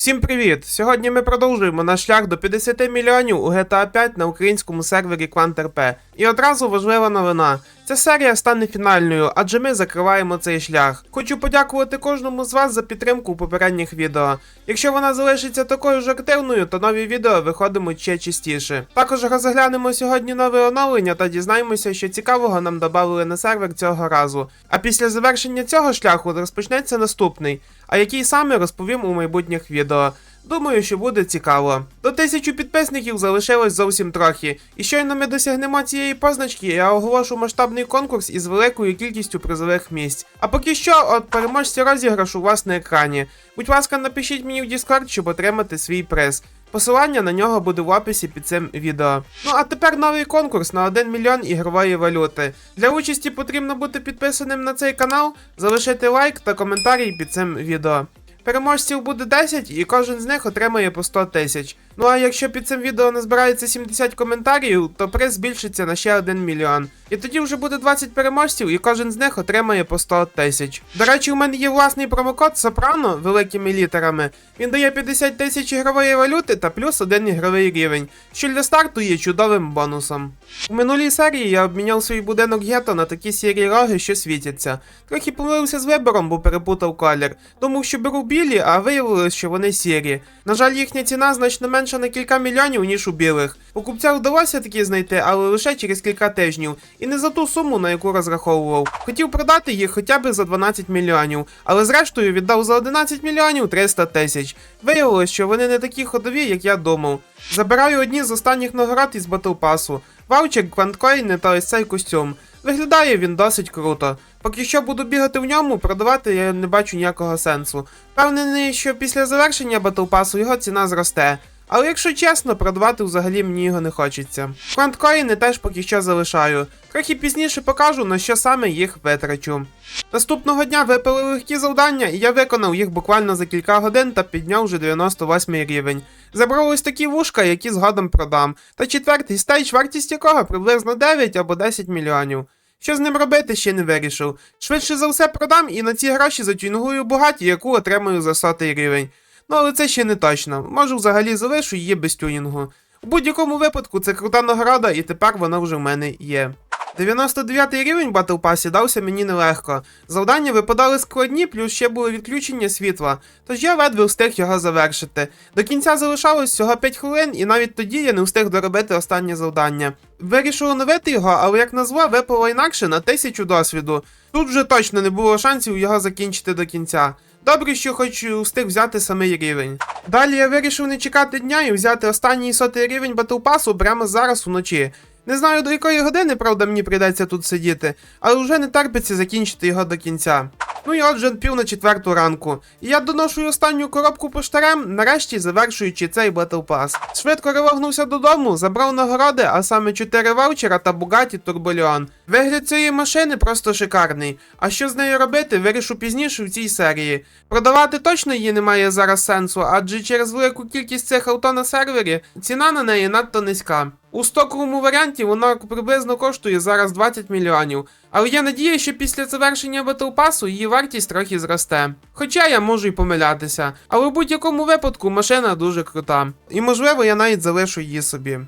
Всім привіт! Сьогодні ми продовжуємо наш шлях до 50 мільйонів у GTA 5 на українському сервері QuantRP. І одразу важлива новина. Ця серія стане фінальною, адже ми закриваємо цей шлях. Хочу подякувати кожному з вас за підтримку у попередніх відео. Якщо вона залишиться такою ж активною, то нові відео виходитимуть ще частіше. Також розглянемо сьогодні нове оновлення та дізнаємося, що цікавого нам додали на сервер цього разу. А після завершення цього шляху розпочнеться наступний, а який саме розповім у майбутніх відео. Думаю, що буде цікаво. До тисячу підписників залишилось зовсім трохи. І щойно ми досягнемо цієї позначки, я оголошу масштабний конкурс із великою кількістю призових місць. А поки що, от переможці розіграшу у вас на екрані. Будь ласка, напишіть мені в Discord, щоб отримати свій приз. Посилання на нього буде в описі під цим відео. Ну а тепер новий конкурс на 1 мільйон ігрової валюти. Для участі потрібно бути підписаним на цей канал, залишити лайк та коментарій під цим відео. Переможців буде 10 і кожен з них отримає по 100 тисяч. Ну а якщо під цим відео назбирається 70 коментарів, то приз збільшиться на ще 1 мільйон. І тоді вже буде 20 переможців, і кожен з них отримає по 100 тисяч. До речі, у мене є власний промокод Сопрано великими літерами. Він дає 50 тисяч ігрової валюти та плюс один ігровий рівень, що для старту є чудовим бонусом. У минулій серії я обміняв свій будинок гетто на такі сірі роги, що світяться. Трохи помилився з вибором, бо перепутав колір. Думав, що беру білі, а виявилось, що вони сірі. На жаль, їхня ціна значно менша на кілька мільйонів, ніж у білих. Покупця вдалося такі знайти, але лише через кілька тижнів, і не за ту суму, на яку розраховував. Хотів продати їх хоча б за 12 мільйонів, але зрештою віддав за 11 мільйонів 300 тисяч. Виявилось, що вони не такі ходові, як я думав. Забираю одні з останніх нагород із Pass. Ваучер, кванткоїни та ось цей костюм. Виглядає він досить круто. Поки що буду бігати в ньому, продавати я не бачу ніякого сенсу. Впевнений, що після завершення Pass його ціна зросте. Але якщо чесно, продавати взагалі мені його не хочеться. Кванткоїни теж поки що залишаю. Трохи пізніше покажу, на що саме їх витрачу. Наступного дня випали легкі завдання, і я виконав їх буквально за кілька годин та підняв вже 98 рівень. Забрав ось такі вушка, які згодом продам. Та четвертий стейдж, вартість якого приблизно 9 або 10 мільйонів. Що з ним робити, ще не вирішив. Швидше за все продам і на ці гроші затюнгую багаті, яку отримую за сотий рівень. Ну але це ще не точно. Можу взагалі залишу її без тюнінгу. У будь-якому випадку це крута награда, і тепер вона вже в мене є. 99 рівень Battle Pass дався мені нелегко. Завдання випадали складні, плюс ще було відключення світла, тож я ледве встиг його завершити. До кінця залишалось всього 5 хвилин, і навіть тоді я не встиг доробити останнє завдання. Вирішив оновити його, але як назва випало інакше на тисячу досвіду. Тут вже точно не було шансів його закінчити до кінця. Добре, що хоч встиг взяти самий рівень. Далі я вирішив не чекати дня і взяти останній сотий рівень Battle Pass прямо зараз уночі. Не знаю до якої години, правда, мені прийдеться тут сидіти, але вже не терпиться закінчити його до кінця. Ну і отже, пів на четверту ранку. І я доношу останню коробку поштарем, нарешті завершуючи цей Battle Pass. Швидко ревогнувся додому, забрав нагороди, а саме 4 ваучера та Bugatti Turbo Вигляд цієї машини просто шикарний. А що з нею робити, вирішу пізніше в цій серії. Продавати точно її немає зараз сенсу, адже через велику кількість цих авто на сервері ціна на неї надто низька. У стоковому варіанті вона приблизно коштує зараз 20 мільйонів, але є надія, що після завершення Pass її вартість трохи зросте. Хоча я можу й помилятися, але в будь-якому випадку машина дуже крута. І можливо я навіть залишу її собі.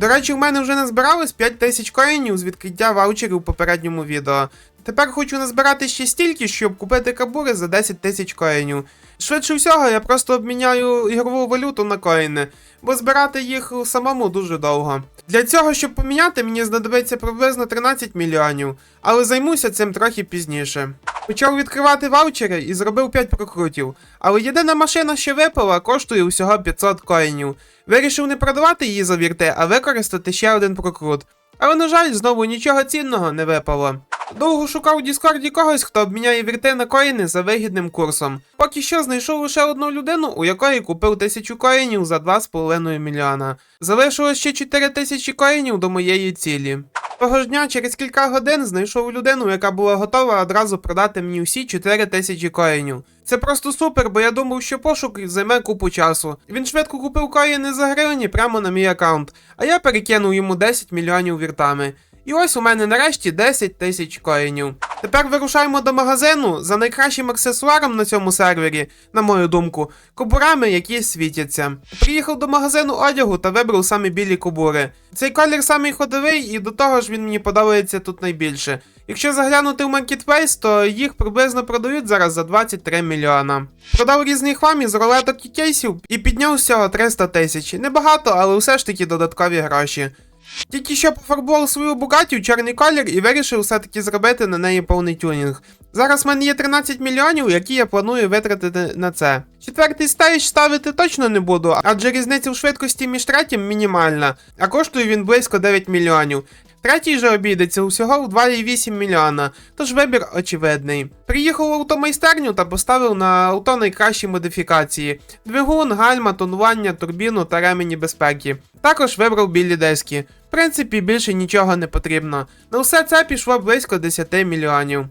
До речі, в мене вже назбиралось 5 тисяч коїнів з відкриття ваучерів у попередньому відео. Тепер хочу назбирати ще стільки, щоб купити кабури за 10 тисяч коїнів. Швидше всього, я просто обміняю ігрову валюту на коїни, бо збирати їх самому дуже довго. Для цього, щоб поміняти, мені знадобиться приблизно 13 мільйонів, але займуся цим трохи пізніше. Почав відкривати ваучери і зробив 5 прокрутів, але єдина машина, що випала, коштує всього 500 коїнів. Вирішив не продавати її за вірти, а використати ще один прокрут. Але, на жаль, знову нічого цінного не випало. Довго шукав у Діскорді когось, хто обміняє вірти на коїни за вигідним курсом. Поки що знайшов лише одну людину, у якої купив тисячу коїнів за 2,5 мільйона. Залишилось ще 4 тисячі коїнів до моєї цілі. Того ж дня, через кілька годин, знайшов людину, яка була готова одразу продати мені всі 4 тисячі коїнів. Це просто супер, бо я думав, що пошук займе купу часу. Він швидко купив коїни за гривні прямо на мій аккаунт, а я перекинув йому 10 мільйонів віртами. І ось у мене нарешті 10 тисяч коїнів. Тепер вирушаємо до магазину за найкращим аксесуаром на цьому сервері, на мою думку, кобурами, які світяться. Приїхав до магазину одягу та вибрав саме білі кобури. Цей колір самий ходовий, і до того ж він мені подобається тут найбільше. Якщо заглянути в Marketplace, то їх приблизно продають зараз за 23 мільйона. Продав різний хлам із рулеток і кейсів і підняв всього 300 тисяч. Небагато, але все ж таки додаткові гроші. Тільки що пофарбував свою Бугаті в чорний колір і вирішив все-таки зробити на неї повний тюнінг. Зараз в мене є 13 мільйонів, які я планую витратити на це. Четвертий стейдж ставити точно не буду, адже різниця в швидкості між третім мінімальна, а коштує він близько 9 мільйонів. Третій же обійдеться усього в 2,8 мільйона, тож вибір очевидний. Приїхав в автомайстерню та поставив на авто найкращі модифікації: двигун, гальма, тонування, турбіну та ремені безпеки. Також вибрав білі диски. Принципі, більше нічого не потрібно. На все це пішло близько 10 мільйонів.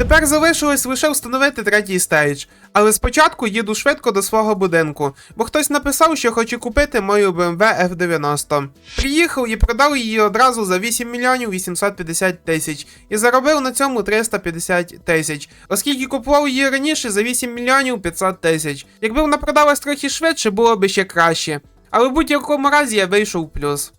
Тепер залишилось лише встановити третій стейдж, але спочатку їду швидко до свого будинку, бо хтось написав, що хоче купити мою BMW F90. Приїхав і продав її одразу за 8 мільйонів 850 тисяч і заробив на цьому 350 тисяч, оскільки купував її раніше за 8 мільйонів 500 тисяч. Якби вона продалась трохи швидше, було б ще краще. Але в будь-якому разі я вийшов в плюс.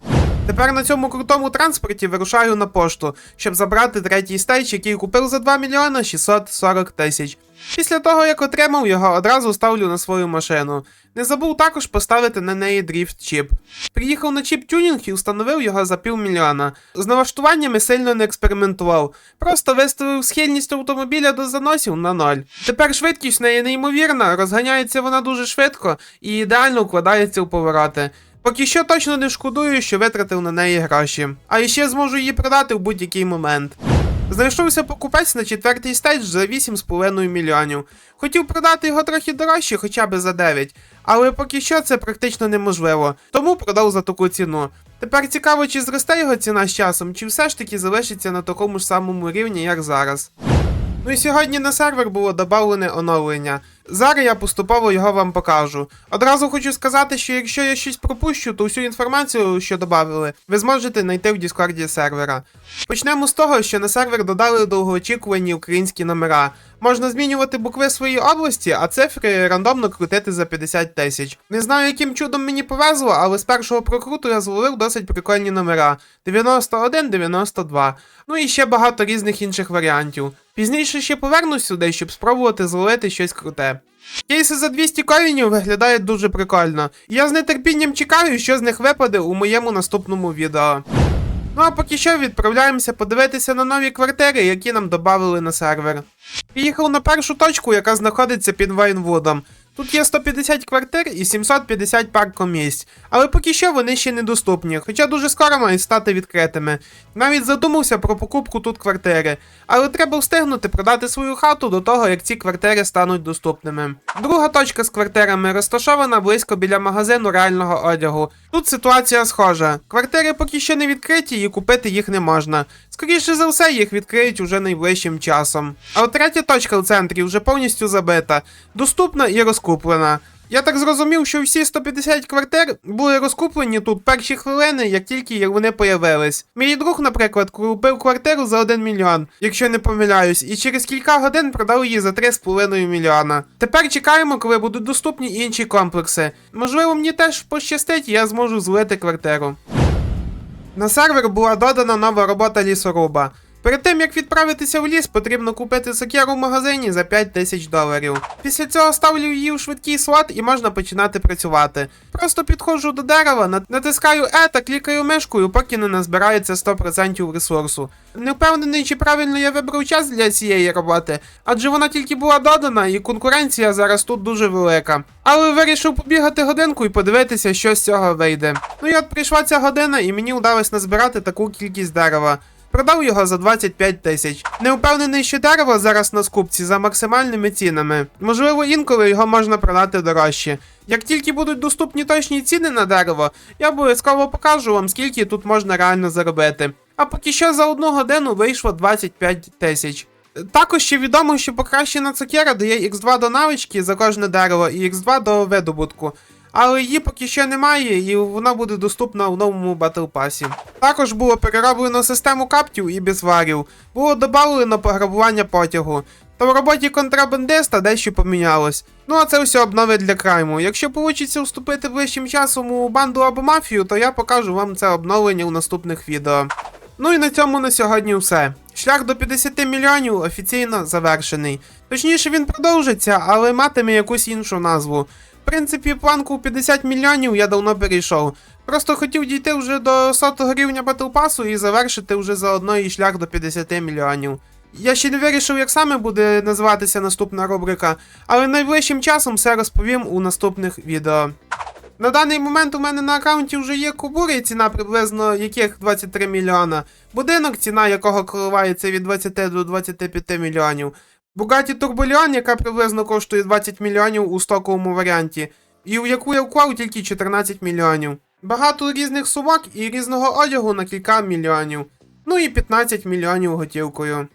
Тепер на цьому крутому транспорті вирушаю на пошту, щоб забрати третій стейдж, який купив за 2 мільйона 640 тисяч. Після того, як отримав його, одразу ставлю на свою машину. Не забув також поставити на неї дріфт чіп. Приїхав на чіп тюнінг і встановив його за півмільйона. З налаштуваннями сильно не експериментував, просто виставив схильність автомобіля до заносів на ноль. Тепер швидкість в неї неймовірна, розганяється вона дуже швидко і ідеально вкладається в повороти. Поки що точно не шкодую, що витратив на неї гроші. А ще зможу її продати в будь-який момент. Знайшовся покупець на четвертий стейдж за 8,5 мільйонів. Хотів продати його трохи дорожче, хоча б за 9, але поки що це практично неможливо, тому продав за таку ціну. Тепер цікаво, чи зросте його ціна з часом, чи все ж таки залишиться на такому ж самому рівні, як зараз. Ну і сьогодні на сервер було додавлене оновлення. Зараз я поступово його вам покажу. Одразу хочу сказати, що якщо я щось пропущу, то всю інформацію, що додали, ви зможете знайти в Діскорді сервера. Почнемо з того, що на сервер додали довгоочікувані українські номера. Можна змінювати букви своєї області, а цифри рандомно крутити за 50 тисяч. Не знаю, яким чудом мені повезло, але з першого прокруту я зловив досить прикольні номера: 91, 92. Ну і ще багато різних інших варіантів. Пізніше ще повернусь сюди, щоб спробувати зловити щось круте. Кейси за 200 коїнів виглядають дуже прикольно. Я з нетерпінням чекаю, що з них випаде у моєму наступному відео. Ну а поки що відправляємося подивитися на нові квартири, які нам додали на сервер. Приїхав на першу точку, яка знаходиться під Вайнвудом. Тут є 150 квартир і 750 паркомісць, але поки що вони ще недоступні, хоча дуже скоро мають стати відкритими. Навіть задумався про покупку тут квартири, але треба встигнути продати свою хату до того, як ці квартири стануть доступними. Друга точка з квартирами розташована близько біля магазину реального одягу. Тут ситуація схожа. Квартири поки що не відкриті і купити їх не можна. Скоріше за все, їх відкриють уже найближчим часом. А от третя точка в центрі вже повністю забита, доступна і розкуплена. Я так зрозумів, що всі 150 квартир були розкуплені тут перші хвилини, як тільки вони появились. Мій друг, наприклад, купив квартиру за 1 мільйон, якщо не помиляюсь, і через кілька годин продав її за 3,5 мільйона. Тепер чекаємо, коли будуть доступні інші комплекси. Можливо, мені теж пощастить, і я зможу злити квартиру. На сервер була додана нова робота лісоруба. Перед тим як відправитися в ліс, потрібно купити сокеру в магазині за 5 тисяч доларів. Після цього ставлю її в швидкий слот і можна починати працювати. Просто підходжу до дерева, натискаю E та клікаю мишкою, поки не назбирається 100% ресурсу. Не впевнений, чи правильно я вибрав час для цієї роботи, адже вона тільки була додана, і конкуренція зараз тут дуже велика. Але вирішив побігати годинку і подивитися, що з цього вийде. Ну і от прийшла ця година, і мені вдалося назбирати таку кількість дерева. Продав його за 25 тисяч. Не впевнений, що дерево зараз на скупці за максимальними цінами. Можливо, інколи його можна продати дорожче. Як тільки будуть доступні точні ціни на дерево, я обов'язково покажу вам, скільки тут можна реально заробити. А поки що за одну годину вийшло 25 тисяч. Також ще відомо, що покращена цукера дає X2 до навички за кожне дерево і X2 до видобутку. Але її поки ще немає, і вона буде доступна в новому Battle Pass. Також було перероблено систему каптів і бізварів, було додано пограбування потягу. Та в роботі контрабандиста дещо помінялось. Ну а це все обнови для крайму. Якщо вийде вступити ближчим часом у банду або мафію, то я покажу вам це обновлення у наступних відео. Ну і на цьому на сьогодні все. Шлях до 50 мільйонів офіційно завершений. Точніше, він продовжиться, але матиме якусь іншу назву. Принципі, планку 50 мільйонів я давно перейшов. Просто хотів дійти вже до 100 рівня Pass і завершити вже заодно і шлях до 50 мільйонів. Я ще не вирішив, як саме буде називатися наступна рубрика, але найближчим часом все розповім у наступних відео. На даний момент у мене на аккаунті вже є кубури, ціна приблизно яких 23 мільйона. Будинок, ціна якого коливається від 20 до 25 мільйонів. Bugatti турбольон, яка приблизно коштує 20 мільйонів у стоковому варіанті, і у яку я вклав тільки 14 мільйонів. Багато різних собак і різного одягу на кілька мільйонів. Ну і 15 мільйонів готівкою.